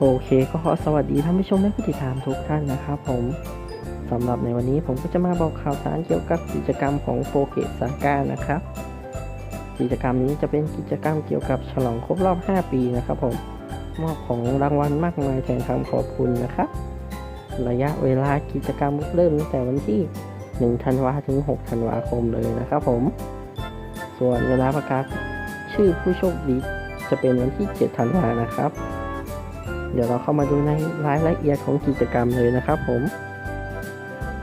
โอเคก็ขอสวัสดีท่านผู้ชมและผู้ติดตามทุกท่านนะครับผมสำหรับในวันนี้ผมก็จะมาบอกข่าวสารเกี่ยวกับกิจกรรมของโปเกซาก้านะครับ กิจกรรมนี้จะเป็นกิจกรรมเกี่ยวกับฉลองครบรอบ 5 ปีนะครับผมมอบของรางวัลมากมายแทนคำขอบคุณนะครับ ระยะเวลากิจกรรมเริ่มตั้งแต่วันที่1ธันวาถึง 6 ธันวาคมเลยนะครับผม ส่วนเวลาประกาศชื่อผู้โชคดีจะเป็นวันที่ 7 ธันวานะครับ เดี๋ยวเราเข้ามาดูในรายละเอียดของกิจกรรมเลยนะครับผม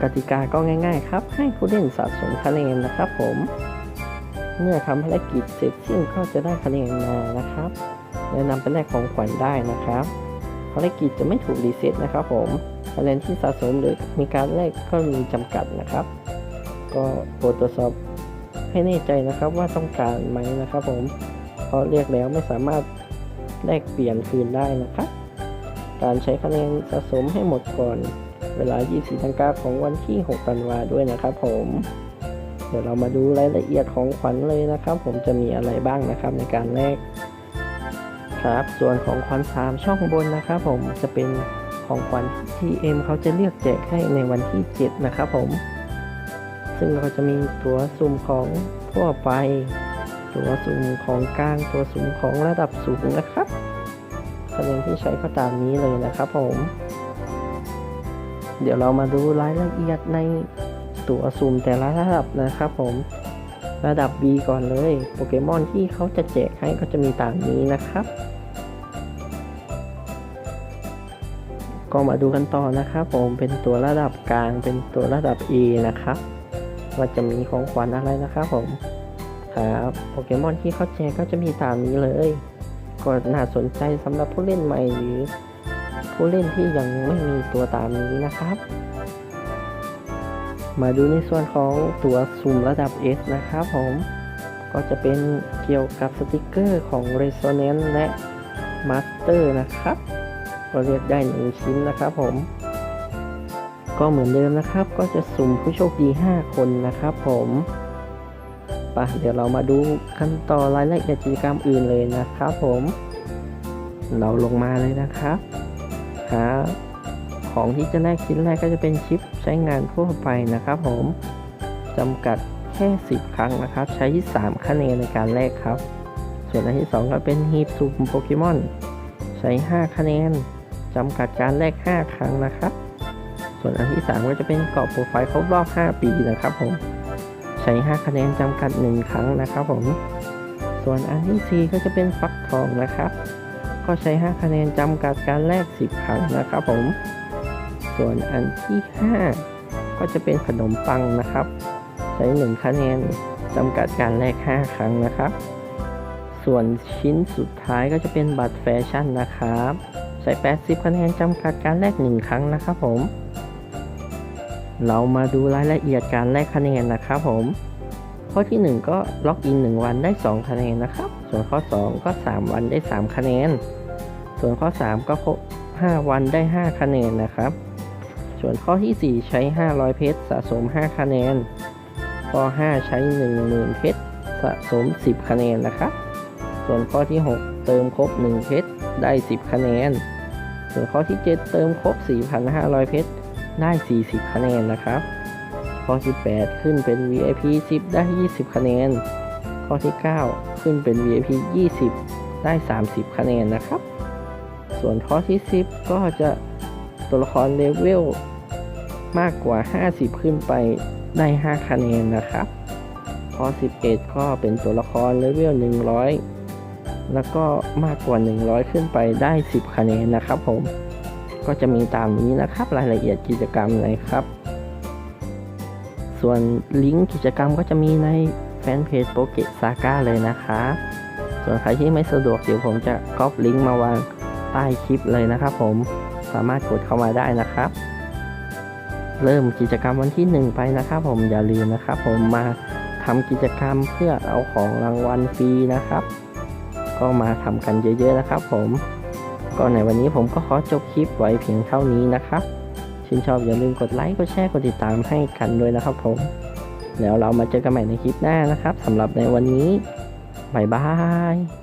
กติกาก็ง่าย ๆ ครับ ให้ผู้เล่นสะสมคะแนนนะครับผม เมื่อทำภารกิจเสร็จสิ้นก็จะได้คะแนนมานะครับ และนำไปแลกของขวัญได้นะครับ ภารกิจจะไม่ถูกรีเซ็ตนะครับผมคะแนนที่สะสมหรือมีการแลกก็มีจำกัดนะครับ ก็โปรดตรวจสอบให้แน่ใจนะครับว่าต้องการไหมนะครับผม เพราะเรียกแล้วไม่สามารถแลกเปลี่ยนคืนได้นะครับ การใช้คะแนนสะสมให้หมดก่อน เวลา 24นาฬิกาของวันที่ 6 ธันวาด้วยนะครับผม เดี๋ยวเรามาดูรายละเอียดของขวัญเลยนะครับ ผมจะมีอะไรบ้างนะครับในการแลกครับ ส่วนของขวัญ3ช่องบนนะครับ ผมจะเป็นของขวัญที่เอ็มเขาจะเลือกแจกให้ในวันที่ 7 นะครับผม ซึ่งเราจะมีตัวสุ่มของทั่วไป ตัวสุ่มของกลาง ตัวสุ่มของระดับสูงนะครับ คะแนนที่ใช้ก็ตามนี้เลยนะครับผม เดี๋ยวเรามาดูรายละเอียดในตัวซูมแต่ละระดับนะครับผมระดับ B ก่อนเลยโปเกมอนที่เขาจะแจกให้ก็จะมีตามนี้นะครับ ก็มาดูกันต่อนะครับผมเป็นตัวระดับกลางเป็นตัวระดับ A นะครับว่าจะมีของขวัญอะไรนะครับผมครับโปเกมอนที่เขาแจกก็จะมีตามนี้เลย ก็น่าสนใจสำหรับผู้เล่นใหม่หรือผู้เล่นที่ยังไม่มีตัวตามนี้นะครับ มาดูในส่วนของตัวสุ่มระดับ S นะครับผม ก็จะเป็นเกี่ยวกับสติกเกอร์ของ Resonance และ Master นะครับ ก็เรียกได้หนึ่งชิ้นนะครับผม ก็เหมือนเดิมนะครับ ก็จะสุ่มผู้โชคดี 5 คนนะครับผม ปะเดี๋ยวเรามาดูขั้นตอนรายละเอียดกิจกรรมอื่นเลยนะครับผม เราลงมาเลยนะครับหาของที่จะแลกชิ้นแรกก็จะเป็นชิปใช้งานทั่วไปนะครับ ผมจำกัดแค่ 10 ครั้งนะครับ ใช้ 3 คะแนนในการแลกครับ ส่วนอันที่ 2 ก็เป็นฮีบซูมโปเกมอนใช้ 5 คะแนนจำกัดการแลก 5 ครั้งนะครับ ส่วนอันที่ 3 ก็จะเป็นกรอบโปรไฟล์ครบรอบ 5 ปีนะครับผม ใช้5คะแนนจำกัด 1 ครั้งนะครับผม ส่วนอันที่ 4 ก็จะเป็นฟักทองนะครับ ก็ใช้ 5 คะแนนจำกัดการแลก 10 ครั้งนะครับผม ส่วนอันที่ 5 ก็จะเป็นขนมปังนะครับ ใช้ 1 คะแนนจำกัดการแลก 5 ครั้งนะครับ ส่วนชิ้นสุดท้ายก็จะเป็นบัตรแฟชั่นนะครับใช้80 คะแนนจำกัดการแลก 1 ครั้งนะครับผม เรามาดูรายละเอียดการแลกคะแนนนะครับผม ข้อที่ 1 ก็ล็อกอิน 1 วันได้ 2 คะแนนนะครับ ส่วนข้อ 2 ก็ 3 วันได้ 3 คะแนน ส่วนข้อ 3 ก็ครบ5วันได้ 5 คะแนนนะครับ ส่วนข้อที่ 4 ใช้ 500 เพชรสะสม 5 คะแนน ข้อ 5 ใช้ 10,000 เพชรสะสม 10 คะแนนนะครับ ส่วนข้อที่ 6 เติมครบ 1 เพชรได้ 10 คะแนน ส่วนข้อที่ 7 เติมครบ 4,500 เพชร ได้ 40 คะแนนนะครับ ข้อที่ 8 ขึ้นเป็น VIP 10 ได้ 20 คะแนน ข้อที่ 9 ขึ้นเป็น VIP 20 ได้ 30 คะแนนนะครับ ส่วนข้อที่ 10 ก็จะตัวละครเลเวลมากกว่า 50 ขึ้นไปได้ 5 คะแนนนะครับ ข้อ 11 ก็เป็นตัวละครเลเวล 100 แล้วก็มากกว่า 100 ขึ้นไปได้ 10 คะแนนนะครับผม ก็จะมีตามนี้นะครับ รายละเอียดกิจกรรมเลยครับ ส่วนลิงก์กิจกรรมก็จะมีในแฟนเพจโปเก s ซาก้าเลยนะครับส่วนใครที่ไม่สะดวกเดี๋ยวผมจะก๊อปลิงก์มาวางใต้คลิปเลยนะครับผมสามารถกดเข้ามาได้นะครับ เริ่มกิจกรรมวันที่ 1 ไปนะครับ ผมอย่าลืมนะครับ ผมมาทำกิจกรรมเพื่อเอาของรางวัลฟรีนะครับ ก็มาทำกันเยอะๆนะครับ ผม ก็ในวันนี้ผมก็ขอจบคลิปไว้เพียงเท่านี้นะครับ ชื่นชอบอย่าลืมกดไลค์ กดแชร์ กดติดตามให้กันด้วยนะครับผม แล้วเรามาเจอกันใหม่ในคลิปหน้านะครับสำหรับในวันนี้บ๊ายบาย